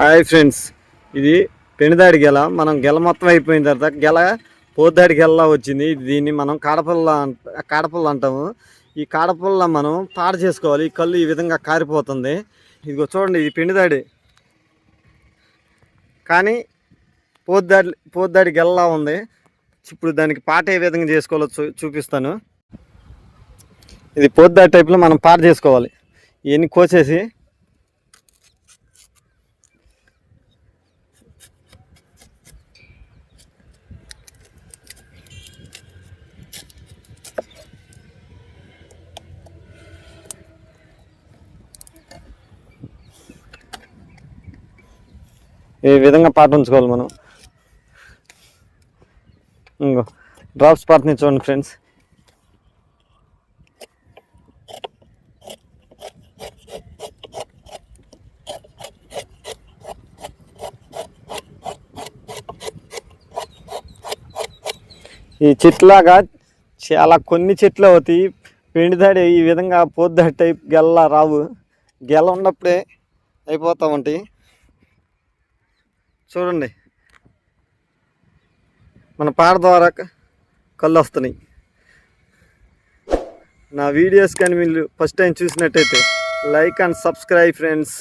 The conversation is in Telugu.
హాయ్ ఫ్రెండ్స్ ఇది పెనుదాడి గెల. మనం గెల మొత్తం అయిపోయిన తర్వాత గెల పోద్దాడి గెలలా వచ్చింది. ఇది దీన్ని మనం కాడపుల్ల కాడపల్ల కాడపుల్ల అంటాము. ఈ కాడపుల్ల మనం పాడు చేసుకోవాలి. ఈ కళ్ళు ఈ విధంగా కారిపోతుంది. ఇదిగో చూడండి ఇది పెనుదాడి. కానీ పోద్దాడి పోద్దాడి గెలలా ఉంది. ఇప్పుడు దానికి పాట ఏ విధంగా చేసుకోవాలో చూ చూపిస్తాను. ఇది పోద్దాడి టైప్లో మనం పాట చేసుకోవాలి. ఇవన్నీ కోసేసి ఈ విధంగా పాట ఉంచుకోవాలి మనం? ఇంకో. డ్రాప్స్ పాటని చూడండి ఫ్రెండ్స్. ఈ చెట్లాగా చాలా కొన్ని చెట్లు అవుతాయి. పెండిదాడి ఈ విధంగా పోద్దాడి టైప్ గెల్ల రావు. గెల ఉన్నప్పుడే అయిపోతా ఉంటాయి. చూడండి. మన పాట ద్వారా కళ్ళు వస్తున్నాయి. నా వీడియోస్ కానీ మీరు ఫస్ట్ టైం చూసినట్టయితే లైక్ అండ్ సబ్స్క్రైబ్ ఫ్రెండ్స్